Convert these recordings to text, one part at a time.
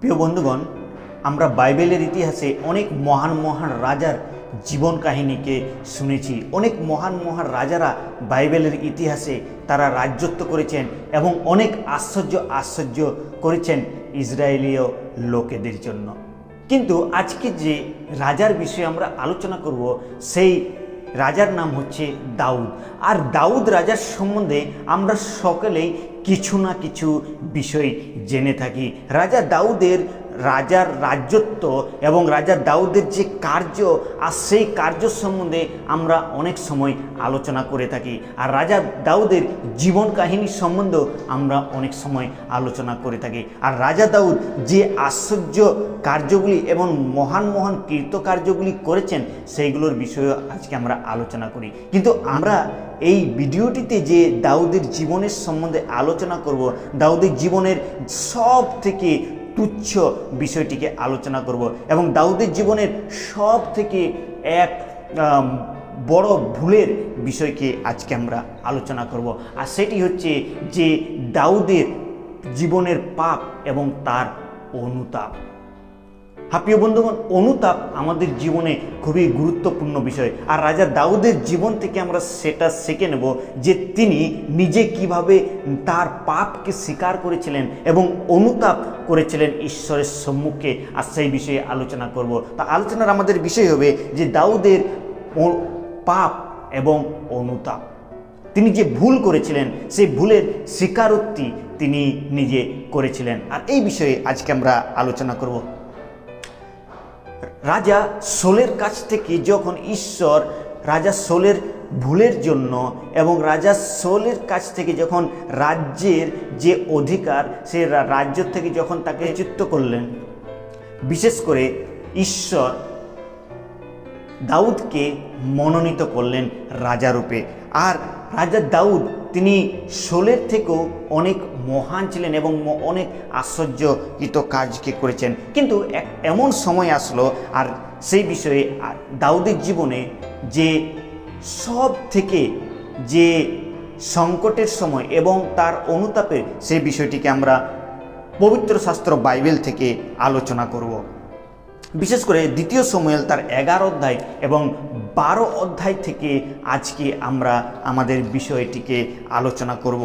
প্রিয় বন্ধুগণ, আমরা বাইবেলের ইতিহাসে অনেক মহান মহান রাজার জীবন কাহিনীকে শুনেছি। অনেক মহান মহান রাজারা বাইবেলের ইতিহাসে তারা রাজত্ব করেছেন এবং অনেক আশ্চর্য আশ্চর্য করেছেন ইসরায়েলীয় লোকেদের জন্য। কিন্তু আজকে যে রাজার বিষয়ে আমরা আলোচনা করব, সেই রাজার নাম হচ্ছে দাউদ। আর দাউদ রাজার সম্বন্ধে আমরা সকলেই কিছু না কিছু বিষয় জেনে থাকি। রাজা দাউদের রাজার রাজত্ব এবং রাজা দাউদের যে কার্য, আর সেই কার্য সম্বন্ধে আমরা অনেক সময় আলোচনা করে থাকি। আর রাজা দাউদের জীবন কাহিনী সম্বন্ধেও আমরা অনেক সময় আলোচনা করে থাকি। আর রাজা দাউদ যে আশ্চর্য কার্যগুলি এবং মহান মহান কীর্তকার্যগুলি করেছেন, সেইগুলোর বিষয়েও আজকে আমরা আলোচনা করি। কিন্তু আমরা এই ভিডিওটিতে যে দাউদের জীবনের সম্বন্ধে আলোচনা করব, দাউদের জীবনের সব থেকে তুচ্ছ বিষয়টিকে আলোচনা করব এবং দাউদের জীবনের সব থেকে এক বড় ভুলের বিষয়কে আজকে আমরা আলোচনা করব। আর সেটি হচ্ছে যে দাউদের জীবনের পাপ এবং তার অনুতাপ। হাপ্রিয় বন্ধুগণ, অনুতাপ আমাদের জীবনে খুবই গুরুত্বপূর্ণ বিষয়। আর রাজা দাউদের জীবন থেকে আমরা সেটা শিখে নেব যে তিনি নিজে কীভাবে তার পাপকে স্বীকার করেছিলেন এবং অনুতাপ করেছিলেন ঈশ্বরের সম্মুখে। আর সেই বিষয়ে আলোচনা করব। তা আলোচনার আমাদের বিষয় হবে যে দাউদের পাপ এবং অনুতাপ। তিনি যে ভুল করেছিলেন, সেই ভুলের স্বীকারোক্তি তিনি নিজে করেছিলেন। আর এই বিষয়ে আজকে আমরা আলোচনা করব। রাজা সোলের কাছ থেকে যখন ঈশ্বর রাজা সোলের ভুলের জন্য এবং রাজা সোলের কাছ থেকে যখন রাজ্যের যে অধিকার, সে রাজ্য থেকে যখন তাকে চিত্ত করলেন, বিশেষ করে ঈশ্বর দাউদকে মনোনীত করলেন রাজারূপে। আর রাজা দাউদ তিনি শোলের থেকেও অনেক মহান ছিলেন এবং অনেক আশ্চর্যকৃত কাজকে করেছেন। কিন্তু এক এমন সময় আসলো আর সেই বিষয়ে দাউদের জীবনে যে সব থেকে যে সংকটের সময় এবং তার অনুতাপের সেই বিষয়টিকে আমরা পবিত্র শাস্ত্র বাইবেল থেকে আলোচনা করব। বিশেষ করে দ্বিতীয় সময়েল তার এগারো অধ্যায় এবং বারো অধ্যায় থেকে আজকে আমরা আমাদের বিষয়টিকে আলোচনা করব।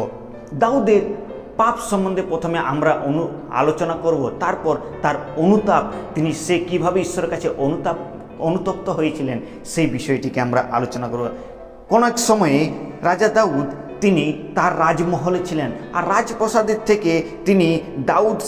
দাউদের পাপ সম্বন্ধে প্রথমে আমরা অনু আলোচনা করব তারপর তার অনুতাপ তিনি সে কীভাবে ঈশ্বরের কাছে অনুতাপ অনুতপ্ত হয়েছিলেন সেই বিষয়টিকে আমরা আলোচনা করব। কোন এক সময়ে রাজা দাউদ তিনি তার রাজমহলে ছিলেন আর রাজপ্রসাদের থেকে তিনি দাউদ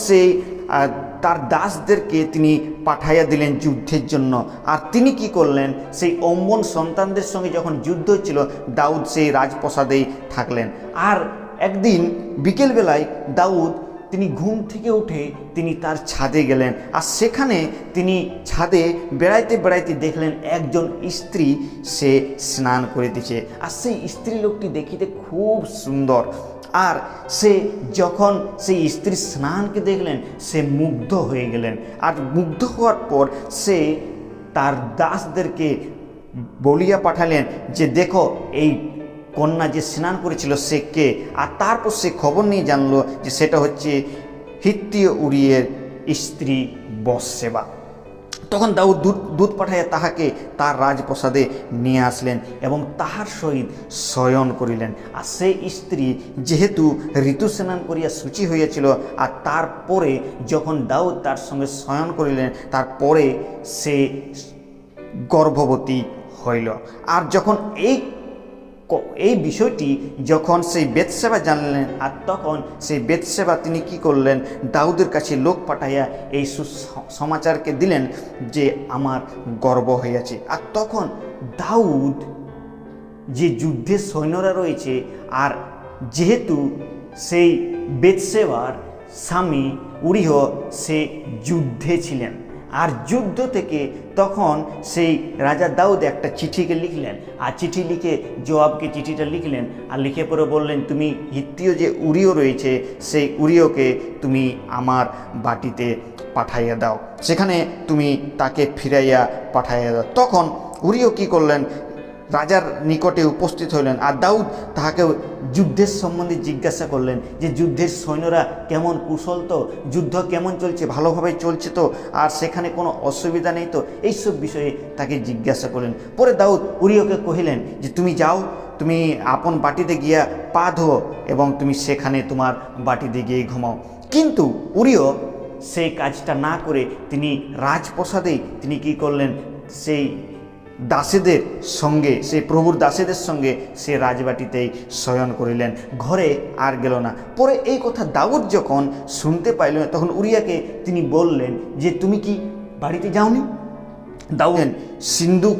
আহ, তার দাসদেরকে তিনি পাঠাইয়া দিলেন যুদ্ধের জন্য। আর তিনি কি করলেন? সেই অম্বন সন্তানদের সঙ্গে যখন যুদ্ধ হচ্ছিল, দাউদ সেই রাজপ্রসাদেই থাকলেন। আর একদিন বিকেলবেলায় দাউদ তিনি ঘুম থেকে উঠে তিনি তার ছাদে গেলেন। আর সেখানে তিনি ছাদে বেড়াইতে বেড়াইতে দেখলেন একজন স্ত্রী সে স্নান করিতেছে। আর সেই স্ত্রী লোকটি দেখিতে খুব সুন্দর। আর সে যখন সেই স্ত্রী স্নানকে দেখলেন, সে মুগ্ধ হয়ে গেলেন। আর মুগ্ধ হওয়ার পর সে তার দাসদেরকে বলিয়া পাঠালেন যে, দেখো, এই কন্যা যে স্নান করেছিল সে কে? আর তারপর সে খবর নিয়ে জানলো যে, সেটা হচ্ছে হিত্তীয় উড়িয়ের স্ত্রী বৎসেবা তখন দাউদ দুধ দূত পাঠাইয়া তাহাকে তার রাজপ্রসাদে নিয়ে আসলেন এবং তাহার সহিত শয়ন করিলেন। আর সেই স্ত্রী যেহেতু ঋতুস্নান করিয়া সূচি হইয়াছিল, আর তারপরে যখন দাউদ তার সঙ্গে শয়ন করিলেন, তারপরে সে গর্ভবতী হইল। আর যখন এই এই বিষয়টি যখন সেই বেদসেবা জানলেন, আর তখন সেই বেদসেবা তিনি কি করলেন? দাউদের কাছে লোক পাঠাইয়া এই সুসমাচারকে দিলেন যে, আমার গর্ব হইয়াছে। আর তখন দাউদ যে যুদ্ধের সৈন্যরা রয়েছে, আর যেহেতু সেই বেদসেবার স্বামী উরিহ, সে যুদ্ধে ছিলেন। আর যুদ্ধ থেকে তখন সেই রাজা দাউদ একটা চিঠিকে লিখলেন। আর চিঠি লিখে জবাবকে চিঠিটা লিখলেন আর লিখে পরে বললেন, তুমি হিত্তীয় যে উড়িও রয়েছে, সেই উড়িওকে তুমি আমার বাটিতে পাঠাইয়া দাও। সেখানে তুমি তাকে ফিরাইয়া পাঠাইয়া দাও। তখন উড়িও কি করলেন রাজার নিকটে উপস্থিত হইলেন আর দাউদ তাহাকে যুদ্ধের সম্বন্ধে জিজ্ঞাসা করলেন যে যুদ্ধের সৈন্যরা কেমন কুশল তো? যুদ্ধ কেমন চলছে? ভালোভাবে চলছে তো? আর সেখানে কোনো অসুবিধা নেই তো? এইসব বিষয়ে তাকে জিজ্ঞাসা করলেন। পরে দাউদ উরিয়কে কহিলেন যে, তুমি যাও, তুমি আপন বাটিতে গিয়া পা ধো এবং তুমি সেখানে তোমার বাটিতে গিয়ে ঘুমাও। কিন্তু উরিয় সেই কাজটা না করে তিনি রাজপ্রসাদেই তিনি কি করলেন? সেই দাসীদের সঙ্গে, সেই প্রভুর দাসীদের সঙ্গে সে রাজবাটিতেই শয়ন করিলেন। ঘরে আর গেল না। পরে এই কথা দাউদ যখন শুনতে পাইলেন তখন উরিয়াকে তিনি বললেন যে, তুমি কি বাড়িতে যাওনি? দাউদ সিন্ধুক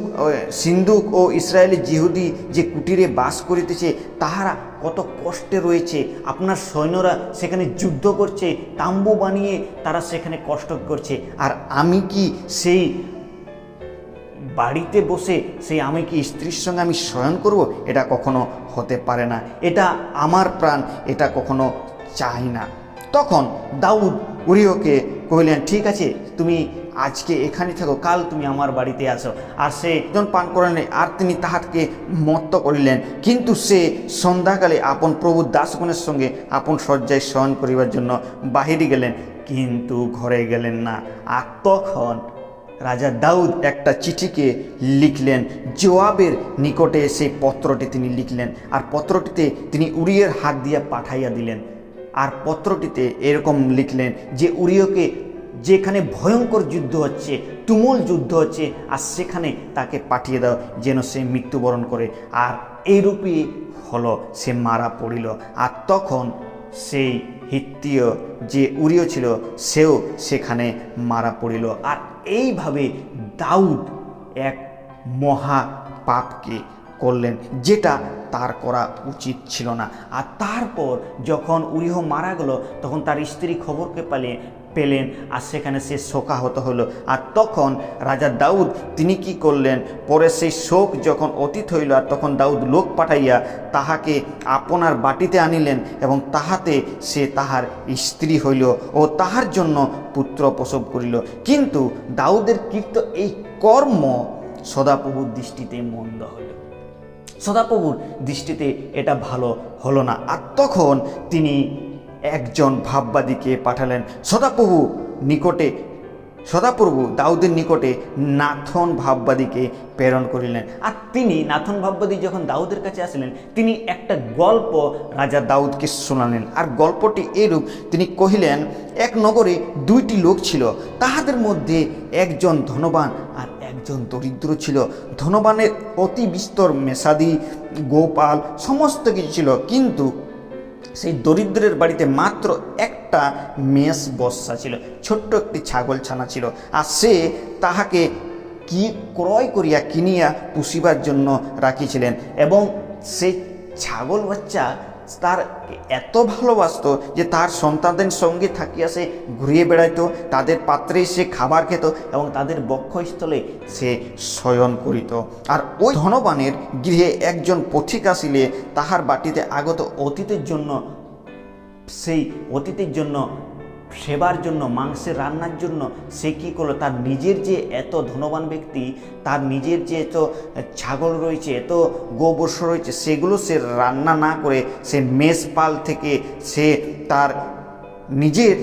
সিন্ধুক ও ইসরায়েলি জিহুদি যে কুটিরে বাস করিতেছে, তাহারা কত কষ্টে রয়েছে। আপনার সৈন্যরা সেখানে যুদ্ধ করছে, তাম্বু বানিয়ে তারা সেখানে কষ্ট করছে। আর আমি কি সেই বাড়িতে বসে সেই আমি কি স্ত্রীর সঙ্গে আমি শয়ন করব? এটা কখনো হতে পারে না। এটা আমার প্রাণ, এটা কখনো চাই না। তখন দাউদ উরিওকে কহিলেন, ঠিক আছে, তুমি আজকে এখানে থাকো, কাল তুমি আমার বাড়িতে আসো। আর সে একজন পান করেন আর তিনি তাহাকে মত্ত করিলেন। কিন্তু সে সন্ধ্যাকালে আপন প্রভু দাসগণের সঙ্গে আপন শয্যায় শয়ন করিবার জন্য বাহিরে গেলেন, কিন্তু ঘরে গেলেন না। আর তখন রাজা দাউদ একটা চিঠিকে লিখলেন। জোয়াবের নিকটে সেই পত্রটি তিনি লিখলেন আর পত্রটিতে তিনি উড়িয়ের হাত দিয়ে পাঠাইয়া দিলেন। আর পত্রটিতে এরকম লিখলেন যে উড়িয়কে যেখানে ভয়ঙ্কর যুদ্ধ হচ্ছে, তুমুল যুদ্ধ হচ্ছে, আর সেখানে তাকে পাঠিয়ে দাও, যেন সে মৃত্যুবরণ করে। আর এইরূপই হলো, সে মারা পড়িল। আর তখন সেই হিত্তীয় যে উড়িয় ছিল, সেও সেখানে মারা পড়িল। আর এইভাবে দাউদ এক মহা পাপকে করলেন, যেটা তার করা উচিত ছিল না। আর তারপর যখন উরিহ মারা গেল, তখন তার স্ত্রী খবরকে পালে পেলেন আর সেখানে সে শোকাহত হলো। আর তখন রাজা দাউদ তিনি কি করলেন? পরে সেই শোক যখন অতীত হইল আর তখন দাউদ লোক পাঠাইয়া তাহাকে আপনার বাটিতে আনিলেন এবং তাহাতে সে তাহার স্ত্রী হইল ও তাহার জন্য পুত্র প্রসব করিল। কিন্তু দাউদের কীর্ত এই কর্ম সদাপ্রভুর দৃষ্টিতে মন্দ হইল সদাপ্রভুর দৃষ্টিতে এটা ভালো হলো না। আর তখন তিনি একজন ভাববাদীকে পাঠালেন, সদাপ্রভু নিকটে, সদাপ্রভু দাউদের নিকটে নাথন ভাববাদীকে প্রেরণ করিলেন। আর তিনি, নাথন ভাববাদী যখন দাউদের কাছে আসলেন, তিনি একটা গল্প রাজা দাউদকে শোনালেন। আর গল্পটি এরূপ, তিনি কহিলেন, এক নগরে দুইটি লোক ছিল, তাহাদের মধ্যে একজন ধনবান আর একজন দরিদ্র ছিল। ধনবানের অতি বিস্তর মেসাদি, গোপাল, সমস্ত কিছু ছিল, কিন্তু সেই দরিদ্রের বাড়িতে মাত্র একটা মেষ বসা ছিল, ছোট্ট একটি ছাগল ছানা ছিল। আর সে তাহাকে কি ক্রয় করিয়া কিনিয়া পুষিবার জন্য রাখিছিলেন এবং সেই ছাগল বাচ্চা তার এত ভালোবাসত যে তার সন্তানদের সঙ্গে থাকিয়া সে ঘুরিয়ে বেড়াইতো, তাদের পাত্রে সে খাবার খেত এবং তাদের বক্ষস্থলে সে শয়ন করিত। আর ওই ধনবানের গৃহে একজন পথিক আসিলে, তাহার বাটিতে আগত অতীতের জন্য, সেই অতীতের জন্য সেবার জন্য, মাংসের রান্নার জন্য সে কী করল? তার নিজের যে এত ধনবান ব্যক্তি, তার নিজের যে এত ছাগল রয়েছে, এত গোবর্ষ রয়েছে, সেগুলো সে রান্না না করে সে মেষ পাল থেকে সে তার নিজের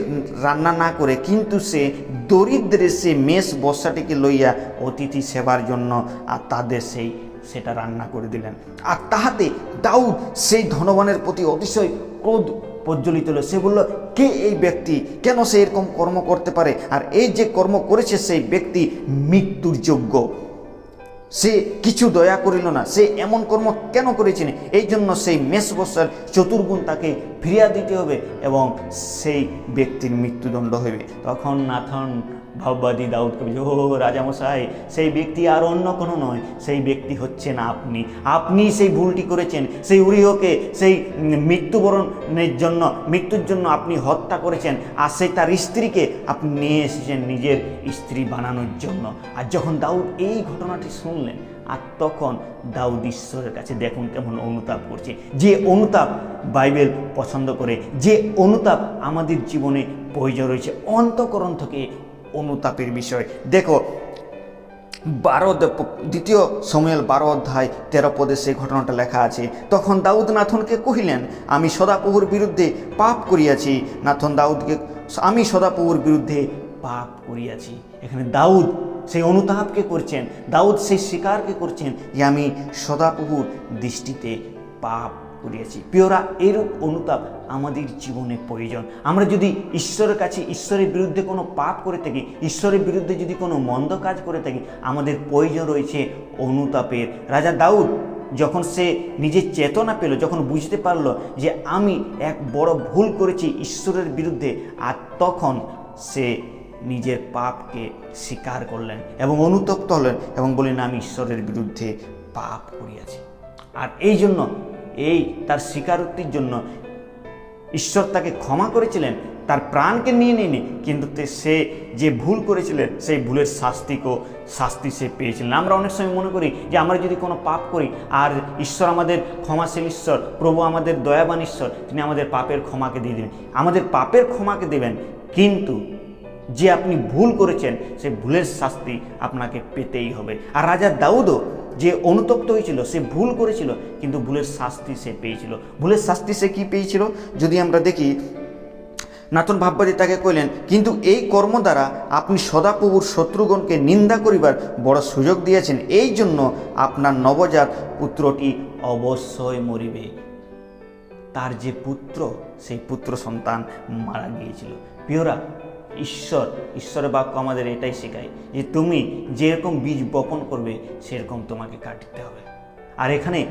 রান্না না করে, কিন্তু সে দরিদ্রে সে মেষ বর্ষাটিকে লইয়া অতিথি সেবার জন্য আর তাদের সেই সেটা রান্না করে দিলেন। আর তাহাতে দাউদ সেই ধনবানের প্রতি অতিশয় ক্রোধ প্রজ্বলিত হলো। সে বলল, কে এই ব্যক্তি? কেন সে এরকম কর্ম করতে পারে? আর এই যে কর্ম করেছে সেই ব্যক্তি মৃত্যুর যোগ্য। সে কিছু দয়া করিল না। সে এমন কর্ম কেন করেছেন এই জন্য সেই মেষ বসার চতুর্গুণ তাকে ফিরিয়া দিতে হবে এবং সেই ব্যক্তির মৃত্যুদণ্ড হইবে। তখন নাথন ভাববাদী দাউদকে বলছে ও রাজামশাই, সেই ব্যক্তি আর অন্য কোনো নয়, সেই ব্যক্তি হচ্ছে না আপনি। আপনি সেই ভুলটি করেছেন, সেই উরিহকে সেই মৃত্যুবরণের জন্য, মৃত্যুর জন্য আপনি হত্যা করেছেন, আর সেই তার স্ত্রীকে আপনি নিয়ে এসেছেন নিজের স্ত্রী বানানোর জন্য। আর যখন দাউদ এই ঘটনাটি শুনলেন, আর তখন দাউদ ঈশ্বরের কাছে দেখুন কেমন অনুতাপ করছে। যে অনুতাপ বাইবেল পছন্দ করে, যে অনুতাপ আমাদের জীবনে প্রয়োজন রয়েছে, অন্তকরণ থেকে অনুতাপের বিষয়। দেখো, বারো দ্বিতীয় সময়েল বারো অধ্যায়, তেরো পদে সেই ঘটনাটা লেখা আছে। তখন দাউদ নাথনকে কহিলেন, আমি সদাপ্রভুর বিরুদ্ধে পাপ করিয়াছি। নাথন দাউদকে, আমি সদাপ্রভুর বিরুদ্ধে পাপ করিয়াছি। এখানে দাউদ সেই অনুতাপকে করছেন, দাউদ সেই স্বীকারকে করছেন যে, আমি সদাপ্রভুর দৃষ্টিতে পাপ করিয়াছি। প্রিয়রা এরূপ অনুতাপ আমাদের জীবনে প্রয়োজন। আমরা যদি ঈশ্বরের কাছে, ঈশ্বরের বিরুদ্ধে কোনো পাপ করে থাকি, ঈশ্বরের বিরুদ্ধে যদি কোনো মন্দ কাজ করে থাকি, আমাদের প্রয়োজন রয়েছে অনুতাপের। রাজা দাউদ যখন সে নিজের চেতনা পেল, যখন বুঝতে পারল যে আমি এক বড় ভুল করেছি ঈশ্বরের বিরুদ্ধে, আর তখন সে নিজের পাপকে স্বীকার করলেন এবং অনুতপ্ত হলেন এবং বললেন, আমি ঈশ্বরের বিরুদ্ধে পাপ করিয়াছি। আর এই জন্য এই তার স্বীকারোক্তির জন্য ঈশ্বর তাকে ক্ষমা করেছিলেন, তার প্রাণকে নিয়ে নেয়নি কিন্তু সে যে ভুল করেছিলেন, সেই ভুলের শাস্তিকেও শাস্তি সে পেয়েছিলেন। আমরা অনেক সময় মনে করি যে আমরা যদি কোনো পাপ করি, আর ঈশ্বর আমাদের ক্ষমাশীল ঈশ্বর, প্রভু আমাদের দয়াবান ঈশ্বর, তিনি আমাদের পাপের ক্ষমাকে দিয়ে দেবেন আমাদের পাপের ক্ষমাকে দেবেন, কিন্তু যে আপনি ভুল করেছেন সেই ভুলের শাস্তি আপনাকে পেতেই হবে। আর রাজা দাউদও যে অনুতপ্ত হয়েছিল, সে ভুল করেছিল, কিন্তু ভুলের শাস্তি সে পেয়েছিল। ভুলের শাস্তি সে কি পেয়েছিল? যদি আমরা দেখি নাতন ভাববাদী তাকে কইলেন, কিন্তু এই কর্ম দ্বারা আপনি সদাপ্রভুর শত্রুগণকে নিন্দা করিবার বড় সুযোগ দিয়েছেন। এই জন্য আপনার নবজাত পুত্রটি অবশ্যই মরিবে। তার যে পুত্র, সেই পুত্র সন্তান মারা গিয়েছিল। প্রিয়রা ঈশ্বর, ঈশ্বরের বাক্য আমাদের এটাই শেখায় যে তুমি যেরকম বীজ বপন করবে, সেরকম তোমাকে কাটতে হবে। আর এখানে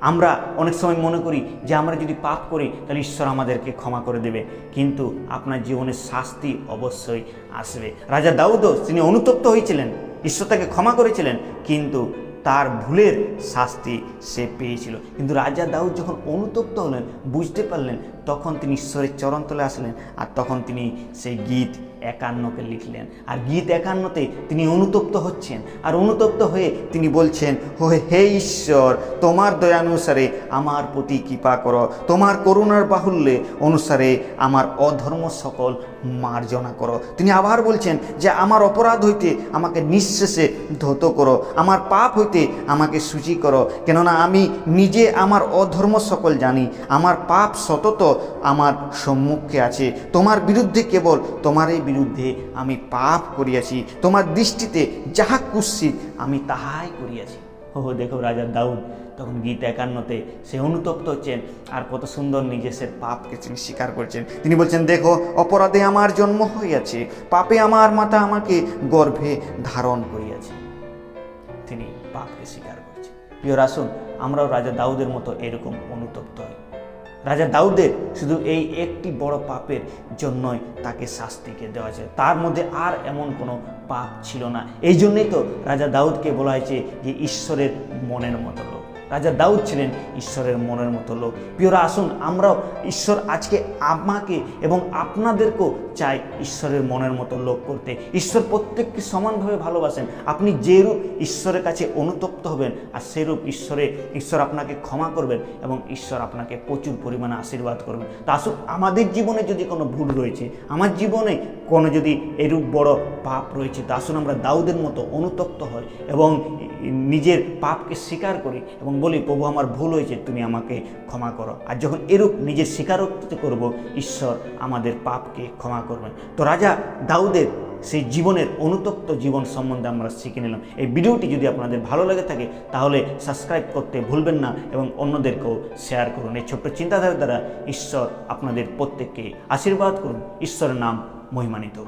আমরা অনেক সময় মনে করি যে আমরা যদি পাপ করি, তাহলে ঈশ্বর আমাদেরকে ক্ষমা করে দেবে। কিন্তু আপনার জীবনে শাস্তি অবশ্যই আসবে। রাজা দাউদও তিনি অনুতপ্ত হয়েছিলেন, ঈশ্বর তাকে ক্ষমা করেছিলেন, কিন্তু তার ভুলের শাস্তি সে পেয়েছিল। কিন্তু রাজা দাউদ যখন অনুতপ্ত হলেন, বুঝতে পারলেন তখন তিনি ঈশ্বরের চরণতলে আসলেন আর তখন তিনি সেই গীত একান্নকে লিখলেন। আর গীত একান্নতে তিনি অনুতপ্ত হচ্ছেন। আর অনুতপ্ত হয়ে তিনি বলছেন হো হে ঈশ্বর, তোমার দয়ানুসারে আমার প্রতি কৃপা করো। তোমার করুণার বাহুল্যে অনুসারে আমার অধর্ম সকল মার্জনা করো। তিনি আবার বলছেন যে, আমার অপরাধ হইতে আমাকে নিঃশেষে ধৌত করো। আমার পাপ হইতে আমাকে সূচি করো। কেননা আমি নিজে আমার অধর্ম সকল জানি। আমার পাপ সতত আমার সম্মুখে আছে। তোমার বিরুদ্ধে কেবল তোমারই বিরুদ্ধে আমি পাপ করিয়াছি। তোমার দৃষ্টিতে যাহা কুৎসিত, আমি তাহাই করিয়াছি। ও দেখো রাজা দাউদ, তখন গীত একান্নতে সে অনুতপ্ত হচ্ছেন আর কত সুন্দর নিজে সে পাপকে তিনি স্বীকার করছেন। তিনি বলছেন, দেখো, অপরাধে আমার জন্ম হইয়াছে, পাপে আমার মাতা আমাকে গর্ভে ধারণ করিয়াছে। তিনি পাপকে স্বীকার করছেন। প্রিয় রাসুন আমরাও রাজা দাউদের মতো এরকম অনুতপ্ত হই। রাজা দাউদের শুধু এই একটি বড় পাপের জন্যই তাকে শাস্তিকে দেওয়া হয়েছে। তার মধ্যে আর এমন কোনো পাপ ছিল না। এই জন্যেই তো রাজা দাউদকে বলা হয়েছে যে ঈশ্বরের মনের মতো লোক। রাজা দাউদ ছিলেন ঈশ্বরের মনের মতো লোক। প্রিয়রা, আসুন, আমরাও ঈশ্বর আজকে আমাকে এবং আপনাদেরকেও চাই ঈশ্বরের মনের মতো লোক করতে। ঈশ্বর প্রত্যেককে সমানভাবে ভালোবাসেন। আপনি যেরূপ ঈশ্বরের কাছে অনুতপ্ত হবেন, আর সেরূপ ঈশ্বরে ঈশ্বর আপনাকে ক্ষমা করবেন এবং ঈশ্বর আপনাকে প্রচুর পরিমাণে আশীর্বাদ করবেন। তা আসুন, আমাদের জীবনে যদি কোনো ভুল রয়েছে, আমার জীবনে কোনো যদি এরূপ বড় পাপ রয়েছে, তা আসুন আমরা দাউদের মতো অনুতপ্ত হই এবং নিজের পাপকে স্বীকার করি এবং বলি, প্রভু, আমার ভুল হয়েছে, তুমি আমাকে ক্ষমা করো। আর যখন এরূপ নিজের স্বীকারোক্তি করব, ঈশ্বর আমাদের পাপকে ক্ষমা করবেন। তো রাজা দাউদের সেই জীবনের অনুতপ্ত জীবন সম্বন্ধে আমরা শিখে নিলাম। এই ভিডিওটি যদি আপনাদের ভালো লেগে থাকে, তাহলে সাবস্ক্রাইব করতে ভুলবেন না এবং অন্যদেরকেও শেয়ার করুন। এই ছোট্ট চিন্তাধারা দ্বারা ঈশ্বর আপনাদের প্রত্যেককে আশীর্বাদ করুন। ঈশ্বরের নাম মহিমানিত।